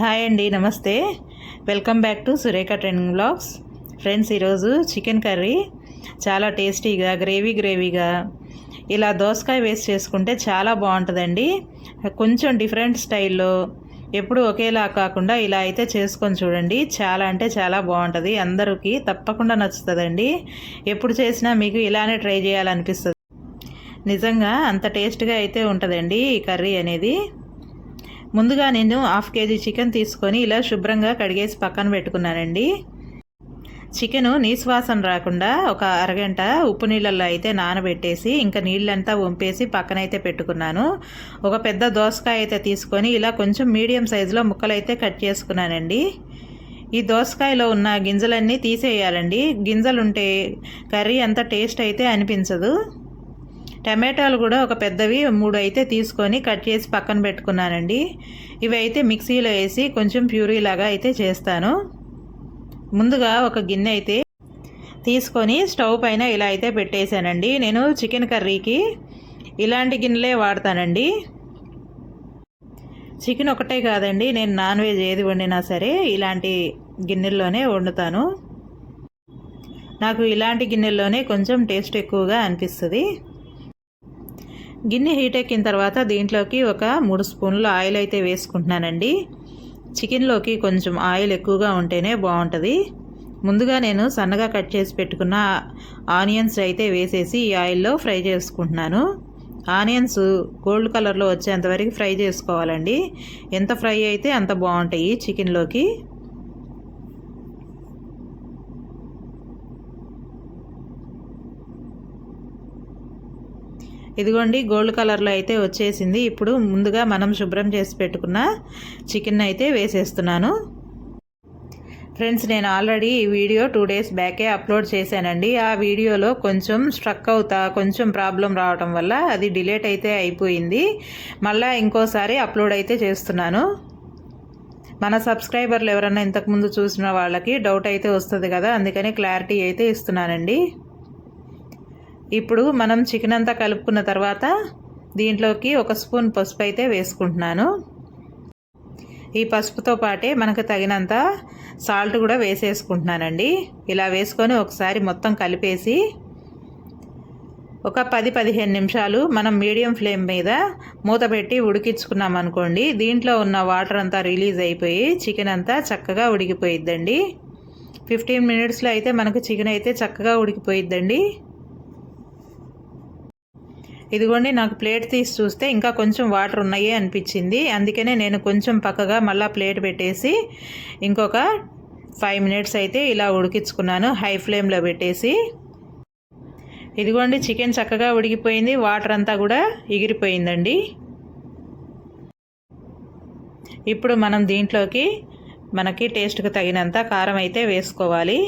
Hi అండి నమస్తే. Welcome back to Surekha trending blogs friends ఈరోజు చికెన్ కర్రీ చాలా టేస్టీగా గ్రేవీ గ్రేవీగా ఇలా దోసకాయ వేస్ట్ చేసుకుంటే చాలా బాగుంటుందండి. కొంచెం డిఫరెంట్ స్టైల్లో ఎప్పుడు ఒకేలా కాకుండా ఇలా అయితే చేసుకొని చూడండి. చాలా అంటే చాలా బాగుంటుంది. అందరికీ తప్పకుండా నచ్చుతుందండి. ఎప్పుడు చేసినా మీకు ఇలానే ట్రై చేయాలనిపిస్తుంది. నిజంగా అంత టేస్ట్గా అయితే ఉంటుందండి ఈ కర్రీ అనేది. ముందుగా నేను హాఫ్ కేజీ చికెన్ తీసుకొని ఇలా శుభ్రంగా కడిగేసి పక్కన పెట్టుకున్నానండి. చికెను నీశ్వాసన రాకుండా ఒక అరగంట ఉప్పు నీళ్ళల్లో అయితే నానబెట్టేసి ఇంకా నీళ్ళంతా వంపేసి పక్కనైతే పెట్టుకున్నాను. ఒక పెద్ద దోసకాయ అయితే తీసుకొని ఇలా కొంచెం మీడియం సైజులో ముక్కలు అయితే కట్ చేసుకున్నానండి. ఈ దోసకాయలో ఉన్న గింజలన్నీ తీసేయాలండి. గింజలు ఉంటే కర్రీ అంత టేస్ట్ అయితే అనిపించదు. టమాటాలు కూడా ఒక పెద్దవి మూడు అయితే తీసుకొని కట్ చేసి పక్కన పెట్టుకున్నానండి. ఇవి అయితే మిక్సీలో వేసి కొంచెం ప్యూరీ లాగా అయితే చేస్తాను. ముందుగా ఒక గిన్నె అయితే తీసుకొని స్టవ్ పైన ఇలా అయితే పెట్టేశానండి. నేను చికెన్ కర్రీకి ఇలాంటి గిన్నెలే వాడతానండి. చికెన్ ఒకటే కాదండి నేను నాన్ వెజ్ ఏది వండినా సరే ఇలాంటి గిన్నెల్లోనే వండుతాను. నాకు ఇలాంటి గిన్నెల్లోనే కొంచెం టేస్ట్ ఎక్కువగా అనిపిస్తుంది. గిన్నె హీట్ ఎక్కిన తర్వాత దీంట్లోకి ఒక మూడు స్పూన్లు ఆయిల్ అయితే వేసుకుంటున్నానండి. చికెన్లోకి కొంచెం ఆయిల్ ఎక్కువగా ఉంటేనే బాగుంటుంది. ముందుగా నేను సన్నగా కట్ చేసి పెట్టుకున్న ఆనియన్స్ అయితే వేసేసి ఈ ఆయిల్లో ఫ్రై చేసుకుంటున్నాను. ఆనియన్స్ గోల్డ్ కలర్లో వచ్చేంత వరకు ఫ్రై చేసుకోవాలండి. ఎంత ఫ్రై అయితే అంత బాగుంటాయి చికెన్లోకి. ఇదిగోండి గోల్డ్ కలర్లో అయితే వచ్చేసింది. ఇప్పుడు ముందుగా మనం శుభ్రం చేసి పెట్టుకున్న చికెన్ అయితే వేసేస్తున్నాను. ఫ్రెండ్స్ నేను ఆల్రెడీ ఈ వీడియో టూ డేస్ బ్యాకే అప్లోడ్ చేశానండి. ఆ వీడియోలో కొంచెం స్ట్రక్ అవుతా కొంచెం ప్రాబ్లం రావడం వల్ల అది డిలేట్ అయితే అయిపోయింది. మళ్ళీ ఇంకోసారి అప్లోడ్ అయితే చేస్తున్నాను. మన సబ్స్క్రైబర్లు ఎవరన్నా ఇంతకుముందు చూసిన వాళ్ళకి డౌట్ అయితే వస్తుంది కదా అందుకని క్లారిటీ అయితే ఇస్తున్నానండి. ఇప్పుడు మనం చికెన్ అంతా కలుపుకున్న తర్వాత దీంట్లోకి ఒక స్పూన్ పసుపు అయితే వేసుకుంటున్నాను. ఈ పసుపుతో పాటే మనకు తగినంత సాల్ట్ కూడా వేసేసుకుంటున్నానండి. ఇలా వేసుకొని ఒకసారి మొత్తం కలిపేసి ఒక పది పదిహేను నిమిషాలు మనం మీడియం ఫ్లేమ్ మీద మూత పెట్టి ఉడికించుకున్నాం అనుకోండి దీంట్లో ఉన్న వాటర్ అంతా రిలీజ్ అయిపోయి చికెన్ అంతా చక్కగా ఉడికిపోయిద్దండి. ఫిఫ్టీన్ మినిట్స్లో అయితే మనకు చికెన్ అయితే చక్కగా ఉడికిపోయిద్దండి. ఇదిగోండి నాకు ప్లేట్ తీసి చూస్తే ఇంకా కొంచెం వాటర్ ఉన్నాయి అనిపించింది. అందుకనే నేను కొంచెం పక్కగా మళ్ళీ ప్లేట్ పెట్టేసి ఇంకొక ఫైవ్ మినిట్స్ అయితే ఇలా ఉడికించుకున్నాను హై ఫ్లేమ్లో పెట్టేసి. ఇదిగోండి చికెన్ చక్కగా ఉడికిపోయింది వాటర్ అంతా కూడా ఎగిరిపోయిందండి. ఇప్పుడు మనం దీంట్లోకి మనకి టేస్ట్కి తగినంత కారం అయితే వేసుకోవాలి.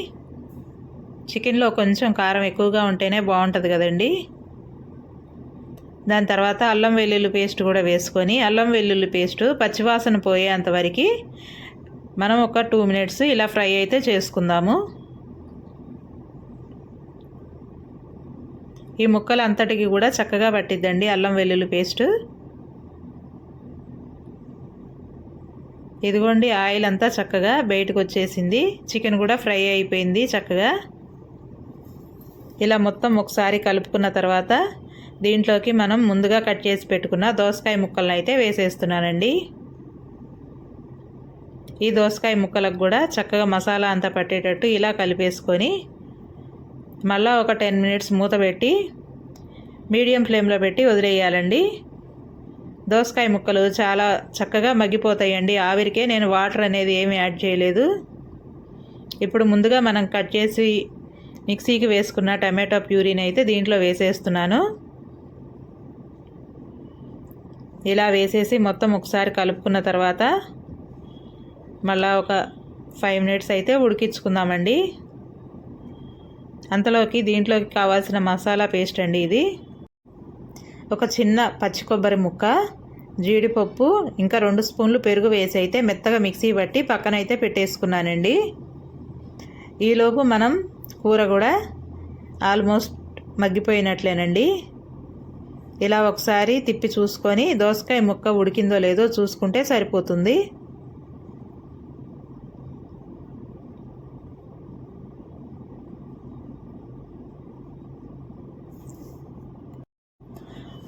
చికెన్లో కొంచెం కారం ఎక్కువగా ఉంటేనే బాగుంటుంది కదండీ. దాని తర్వాత అల్లం వెల్లుల్లి పేస్ట్ కూడా వేసుకొని అల్లం వెల్లుల్లి పేస్ట్ పచ్చివాసన పోయేంతవరకు మనం ఒక టూ మినిట్స్ ఇలా ఫ్రై అయితే చేసుకుందాము. ఈ ముక్కలు అంతటికి కూడా చక్కగా పట్టిద్దండి అల్లం వెల్లుల్లి పేస్ట్. ఇదిగోండి ఆయిల్ అంతా చక్కగా బయటకు వచ్చేసింది. చికెన్ కూడా ఫ్రై అయిపోయింది చక్కగా. ఇలా మొత్తం ఒకసారి కలుపుకున్న తర్వాత దీంట్లోకి మనం ముందుగా కట్ చేసి పెట్టుకున్న దోసకాయ ముక్కలను అయితే వేసేస్తున్నానండి. ఈ దోసకాయ ముక్కలకు కూడా చక్కగా మసాలా అంతా పట్టేటట్టు ఇలా కలిపేసుకొని మళ్ళీ ఒక టెన్ మినిట్స్ మూత పెట్టి మీడియం ఫ్లేమ్లో పెట్టి వదిలేయాలండి. దోసకాయ ముక్కలు చాలా చక్కగా మగ్గిపోతాయండి. ఆవిరికే నేను వాటర్ అనేది ఏమీ యాడ్ చేయలేదు. ఇప్పుడు ముందుగా మనం కట్ చేసి మిక్సీకి వేసుకున్న టమాటో ప్యూరీని అయితే దీంట్లో వేసేస్తున్నాను. ఇలా వేసేసి మొత్తం ఒకసారి కలుపుకున్న తర్వాత మళ్ళీ ఒక ఫైవ్ మినిట్స్ అయితే ఉడికించుకుందామండి. అంతలోకి దీంట్లోకి కావాల్సిన మసాలా పేస్ట్ అండి ఇది. ఒక చిన్న పచ్చి కొబ్బరి ముక్క జీడిపప్పు ఇంకా రెండు స్పూన్లు పెరుగు వేసి అయితే మెత్తగా మిక్సీ పట్టి పక్కన అయితే పెట్టేసుకున్నానండి. ఈలోపు మనం కూర కూడా ఆల్మోస్ట్ మగ్గిపోయినట్లేనండి. ఇలా ఒకసారి తిప్పి చూసుకొని దోసకాయ ముక్క ఉడికిందో లేదో చూసుకుంటే సరిపోతుంది.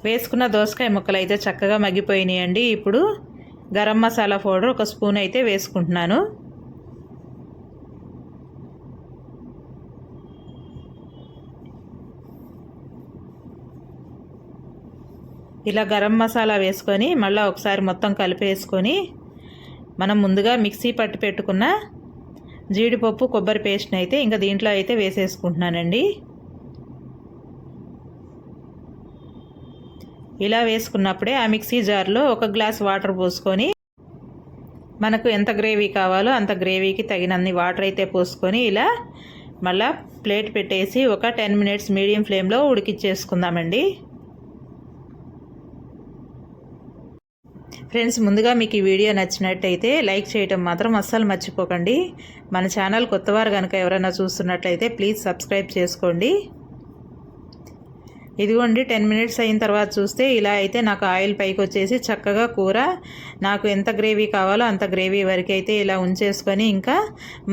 వేసుకున్న దోసకాయ ముక్కలు అయితే చక్కగా మగ్గిపోయినాయండి. ఇప్పుడు గరం మసాలా పౌడర్ ఒక స్పూన్ అయితే వేసుకుంటున్నాను. ఇలా గరం మసాలా వేసుకొని మళ్ళీ ఒకసారి మొత్తం కలిపేసుకొని మనం ముందుగా మిక్సీ పట్టి పెట్టుకున్న జీడిపప్పు కొబ్బరి పేస్ట్ని అయితే ఇంకా దీంట్లో అయితే వేసేసుకుంటున్నానండి. ఇలా వేసుకున్నప్పుడే ఆ మిక్సీ జార్లో ఒక గ్లాస్ వాటర్ పోసుకొని మనకు ఎంత గ్రేవీ కావాలో అంత గ్రేవీకి తగినన్ని వాటర్ అయితే పోసుకొని ఇలా మళ్ళా ప్లేట్ పెట్టేసి ఒక టెన్ మినిట్స్ మీడియం ఫ్లేమ్లో ఉడికిచ్చేసుకుందామండి. ఫ్రెండ్స్ ముందుగా మీకు ఈ వీడియో నచ్చినట్టయితే లైక్ చేయటం మాత్రం అస్సలు మర్చిపోకండి. మన ఛానల్ కొత్తవారు కనుక ఎవరైనా చూస్తున్నట్లయితే ప్లీజ్ సబ్స్క్రైబ్ చేసుకోండి. ఇదిగోండి టెన్ మినిట్స్ అయిన తర్వాత చూస్తే ఇలా అయితే నాకు ఆయిల్ పైకి వచ్చేసి చక్కగా కూర నాకు ఎంత గ్రేవీ కావాలో అంత గ్రేవీ వరకు అయితే ఇలా ఉంచేసుకొని ఇంకా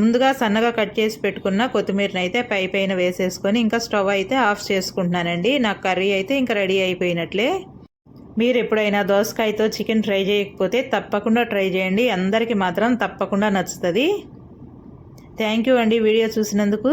ముందుగా సన్నగా కట్ చేసి పెట్టుకున్న కొత్తిమీరని అయితే పై పైన వేసేసుకొని ఇంకా స్టవ్ అయితే ఆఫ్ చేసుకుంటున్నానండి. నాకు కర్రీ అయితే ఇంకా రెడీ అయిపోయినట్లే. మీరు ఎప్పుడైనా దోసకాయతో చికెన్ ట్రై చేయకపోతే తప్పకుండా ట్రై చేయండి. అందరికీ మాత్రం తప్పకుండా నచ్చుతుంది. థ్యాంక్ యూ అండి వీడియో చూసినందుకు.